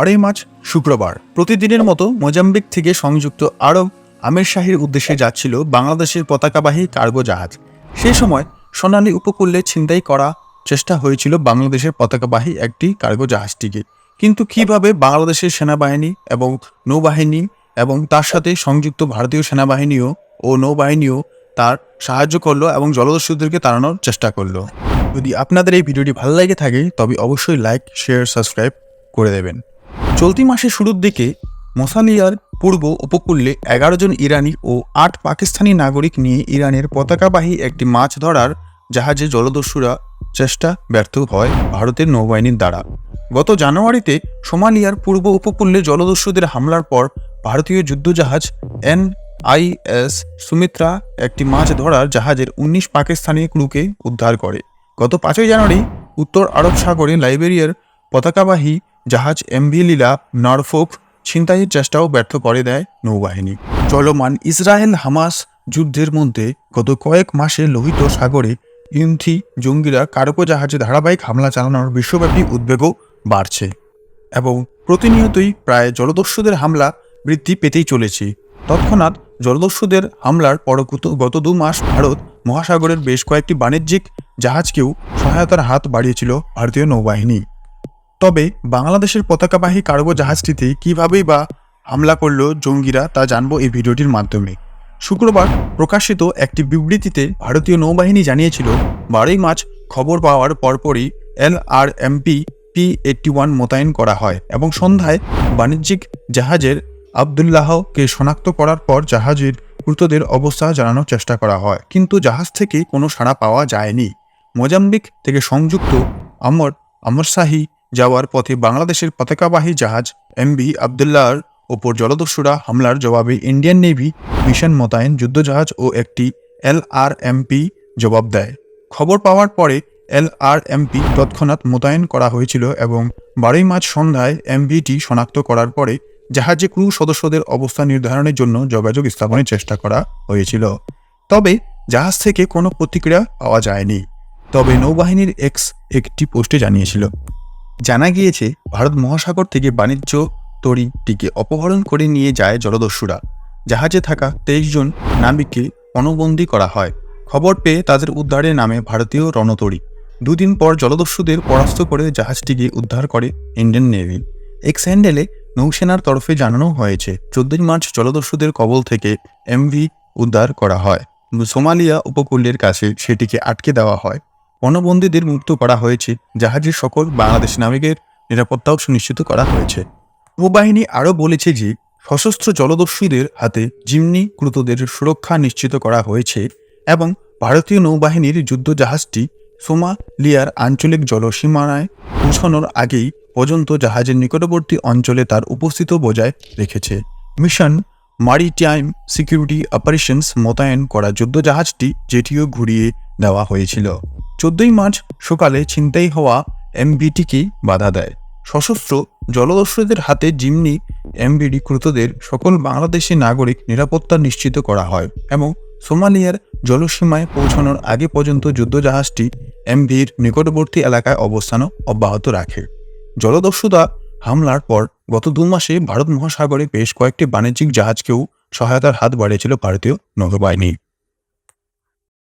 আড়াই মার্চ, শুক্রবার। প্রতিদিনের মতো মোজাম্বিক থেকে সংযুক্ত আরব আমির শাহীর উদ্দেশ্যে যাচ্ছিল বাংলাদেশের পতাকাবাহী কার্গো জাহাজ। সেই সময় সোনালী উপকূলে ছিনতাই করা চেষ্টা হয়েছিল বাংলাদেশের পতাকাবাহী একটি কার্গো জাহাজটিকে। কিন্তু কীভাবে বাংলাদেশের সেনাবাহিনী এবং নৌবাহিনী এবং তার সাথে সংযুক্ত ভারতীয় সেনাবাহিনীও ও নৌবাহিনীও তার সাহায্য করল এবং জলদস্যুদেরকে তাড়ানোর চেষ্টা করল। যদি আপনাদের এই ভিডিওটি ভালো লাগে থাকে, তবে অবশ্যই লাইক শেয়ার সাবস্ক্রাইব করে দেবেন। চলতি মাসের শুরুর দিকে মোসালিয়ার পূর্ব উপকূলে এগারো জন ইরানি ও আট পাকিস্তানি নাগরিক নিয়ে ইরানের পতাকাবাহী একটি মাছ ধরার জাহাজে জলদস্যুরা চেষ্টা ব্যর্থ হয় ভারতের নৌবাহিনীর দ্বারা। গত জানুয়ারিতে সোমালিয়ার পূর্ব উপকূলে জলদস্যুদের হামলার পর ভারতীয় যুদ্ধজাহাজ এন আইএস সুমিত্রা একটি মাছ ধরার জাহাজের উনিশ পাকিস্তানি ক্রুকে উদ্ধার করে। গত পাঁচই জানুয়ারি উত্তর আরব সাগরে লাইবেরিয়ার পতাকাবাহী জাহাজ এমভি লীলা নরফোক ছিনতাইয়ের চেষ্টাও ব্যর্থ করে দেয় নৌবাহিনী। চলমান ইসরায়েল হামাস যুদ্ধের মধ্যে গত কয়েক মাসে লোহিত সাগরে ইউথি জঙ্গিরা কার্গো জাহাজে ধারাবাহিক হামলা চালানোর বিশ্বব্যাপী উদ্বেগও বাড়ছে এবং প্রতিনিয়তই প্রায় জলদস্যুদের হামলা বৃদ্ধি পেতেই চলেছে। তৎক্ষণাৎ জলদস্যুদের হামলার পর গত দু মাস ভারত মহাসাগরের বেশ কয়েকটি বাণিজ্যিক জাহাজকেও সহায়তার হাত বাড়িয়েছিল ভারতীয় নৌবাহিনী। তবে বাংলাদেশের পতাকাবাহী কার্গো জাহাজটিতে কীভাবেই বা হামলা করল জঙ্গিরা তা জানব এই ভিডিওটির মাধ্যমে। শুক্রবার প্রকাশিত একটি বিবৃতিতে ভারতীয় নৌবাহিনী জানিয়েছিল, বারোই মার্চ খবর পাওয়ার পরপরই L R MP P eighty one মোতায়েন করা হয় এবং সন্ধ্যায় বাণিজ্যিক জাহাজের আবদুল্লাহকে শনাক্ত করার পর জাহাজের ক্রুতদের অবস্থা জানানোর চেষ্টা করা হয়। কিন্তু জাহাজ থেকে কোনো সাড়া পাওয়া যায়নি। মোজাম্বিক থেকে সংযুক্ত আমর আমরশাহী যাওয়ার পথে বাংলাদেশের পতাকাবাহী জাহাজ এমভি আবদুল্লাহর ওপর জলদস্যুরা হামলার জবাবে ইন্ডিয়ান নেভি মিশন মোতায়েন যুদ্ধজাহাজ ও একটি এল আর এমপি জবাব দেয়। খবর পাওয়ার পরে এল আর এমপি তৎক্ষণাৎ মোতায়েন করা হয়েছিল এবং বারোই মার্চ সন্ধ্যায় এমভিটি শনাক্ত করার পরে জাহাজে ক্রু সদস্যদের অবস্থা নির্ধারণের জন্য যোগাযোগ স্থাপনের চেষ্টা করা হয়েছিল। তবে জাহাজ থেকে কোনো প্রতিক্রিয়া পাওয়া যায়নি। তবে নৌবাহিনীর এক্স একটি পোস্টে জানিয়েছিল। জানা গিয়েছে, ভারত মহাসাগর থেকে বাণিজ্য তরিটিকে অপহরণ করে নিয়ে যায় জলদস্যুরা। জাহাজে থাকা তেইশ জন নাবিককে অনবন্দি করা হয়। খবর পেয়ে তাদের উদ্ধারের নামে ভারতীয় রণতরী দুদিন পর জলদস্যুদের পরাস্ত করে জাহাজটিকে উদ্ধার করে ইন্ডিয়ান নেভি। এক্স হ্যান্ডেলে নৌসেনার তরফে জানানো হয়েছে, চোদ্দই মার্চ জলদস্যুদের কবল থেকে এমভি উদ্ধার করা হয়। সোমালিয়া উপকূলের কাছে সেটিকে আটকে দেওয়া হয়। পণবন্দীদের মুক্ত করা হয়েছে। জাহাজের সকল বাংলাদেশ নাবিকের নিরাপত্তাও সুনিশ্চিত করা হয়েছে। নৌবাহিনী আরও বলেছে যে, সশস্ত্র জলদস্যুদের হাতে জিমনি ক্রুতদের সুরক্ষা নিশ্চিত করা হয়েছে এবং ভারতীয় নৌবাহিনীর যুদ্ধজাহাজটি সোমালিয়ার আঞ্চলিক জলসীমানায় পৌঁছানোর আগেই পর্যন্ত জাহাজের নিকটবর্তী অঞ্চলে তার উপস্থিত বজায় রেখেছে। মিশন মারিটাইম সিকিউরিটি অপারেশনস মোতায়েন করা যুদ্ধজাহাজটি যেটিও ঘুরিয়ে দেওয়া হয়েছিল। চোদ্দই মার্চ সকালে ছিনতাই হওয়া এমবিটিকে বাধা দেয়। সশস্ত্র জলদস্যুদের হাতে জিমনি এমবিডি ক্রুতদের সকল বাংলাদেশি নাগরিক নিরাপত্তা নিশ্চিত করা হয় এবং সোমালিয়ার জলসীমায় পৌঁছানোর আগে পর্যন্ত যুদ্ধজাহাজটি এমভির নিকটবর্তী এলাকায় অবস্থান অব্যাহত রাখে। জলদস্যুতা হামলার পর গত দু মাসে ভারত মহাসাগরে বেশ কয়েকটি বাণিজ্যিক জাহাজকেও সহায়তার হাত বাড়িয়েছিল ভারতীয় নৌবাহিনী।